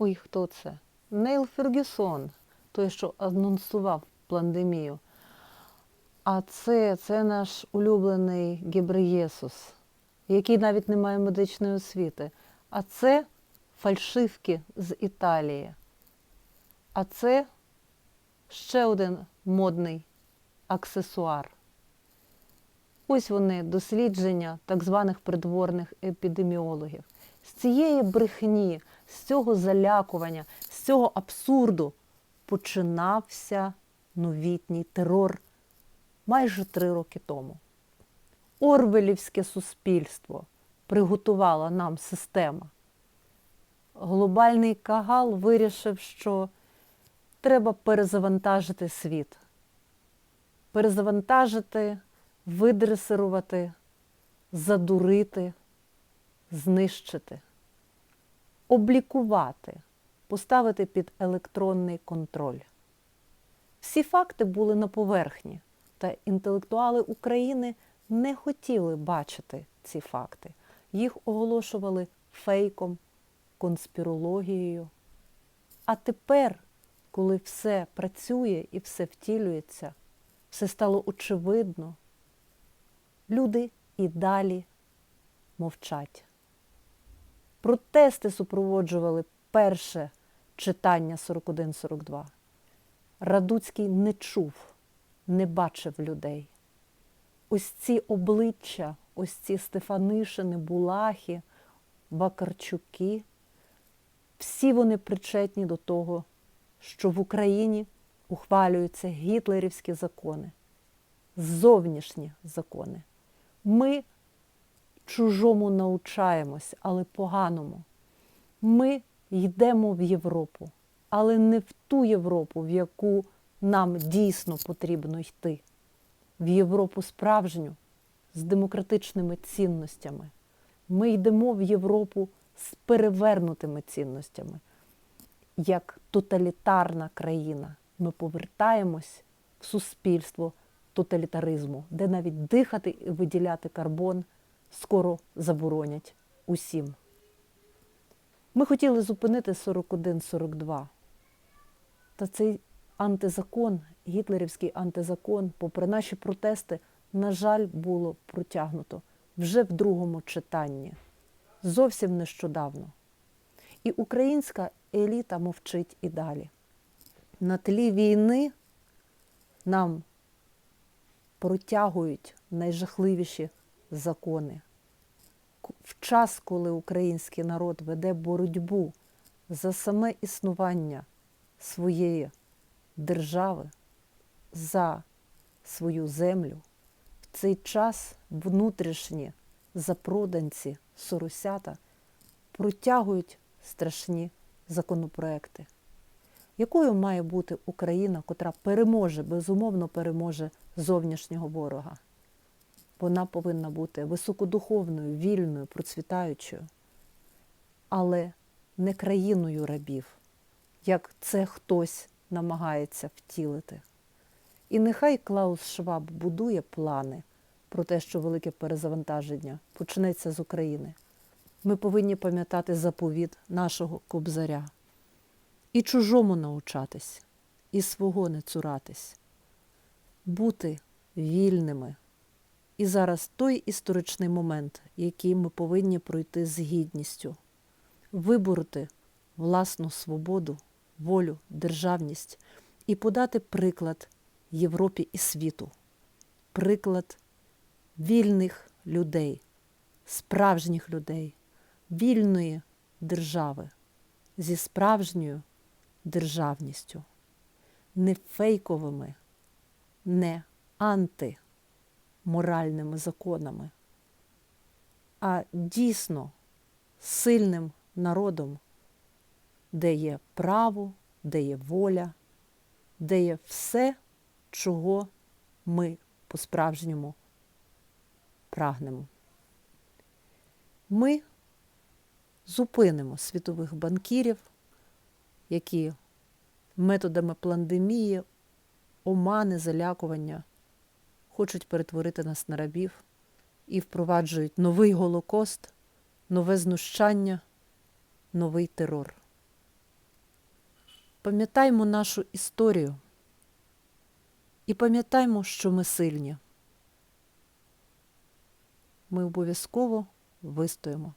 Ой, хто це? Нейл Фергюсон, той, що анонсував пандемію. А це, це наш улюблений Гебреєсус, який навіть не має медичної освіти. А це фальшивки з Італії. А це ще один модний аксесуар. Ось вони дослідження так званих придворних епідеміологів. З цієї брехні, з цього залякування, з цього абсурду починався новітній терор майже три роки тому. Орвелівське суспільство приготувала нам система. Глобальний кагал вирішив, що треба перезавантажити світ, перезавантажити, видресирувати, задурити, знищити, облікувати, поставити під електронний контроль. Всі факти були на поверхні, та інтелектуали України не хотіли бачити ці факти. Їх оголошували фейком, конспірологією. А тепер, коли все працює і все втілюється, все стало очевидно, люди і далі мовчать. Протести супроводжували перше читання 41-42. Радуцький не чув, не бачив людей. Ось ці обличчя, ось ці Стефанишини, Булахи, Вакарчуки, всі вони причетні до того, що в Україні ухвалюються гітлерівські закони, зовнішні закони. Ми чужому навчаємось, але поганому. Ми йдемо в Європу, але не в ту Європу, в яку нам дійсно потрібно йти, в Європу справжню з демократичними цінностями. Ми йдемо в Європу з перевернутими цінностями. Як тоталітарна країна, ми повертаємось в суспільство тоталітаризму, де навіть дихати і виділяти карбон скоро заборонять усім. Ми хотіли зупинити 41-42. Та цей антизакон, гітлерівський антизакон, попри наші протести, на жаль, було протягнуто вже в другому читанні, зовсім нещодавно. І українська еліта мовчить і далі. На тлі війни нам протягують найжахливіші закони. В час, коли український народ веде боротьбу за саме існування своєї держави, за свою землю, в цей час внутрішні запроданці соросята протягують страшні законопроекти. Якою має бути Україна, котра переможе, безумовно переможе зовнішнього ворога? Вона повинна бути високодуховною, вільною, процвітаючою, але не країною рабів, як це хтось намагається втілити. І нехай Клаус Шваб будує плани про те, що велике перезавантаження почнеться з України. Ми повинні пам'ятати заповіт нашого кобзаря. І чужому научатись, і свого не цуратись, бути вільними. І зараз той історичний момент, який ми повинні пройти з гідністю, вибороти власну свободу, волю, державність і подати приклад Європі і світу, приклад вільних людей, справжніх людей, вільної держави зі справжньою державністю, не фейковими, не анти моральними законами, а дійсно сильним народом, де є право, де є воля, де є все, чого ми по-справжньому прагнемо. Ми зупинимо світових банкірів, які методами пандемії, омани, залякування хочуть перетворити нас на рабів і впроваджують новий Голокост, нове знущання, новий терор. Пам'ятаймо нашу історію і пам'ятаймо, що ми сильні. Ми обов'язково вистоїмо.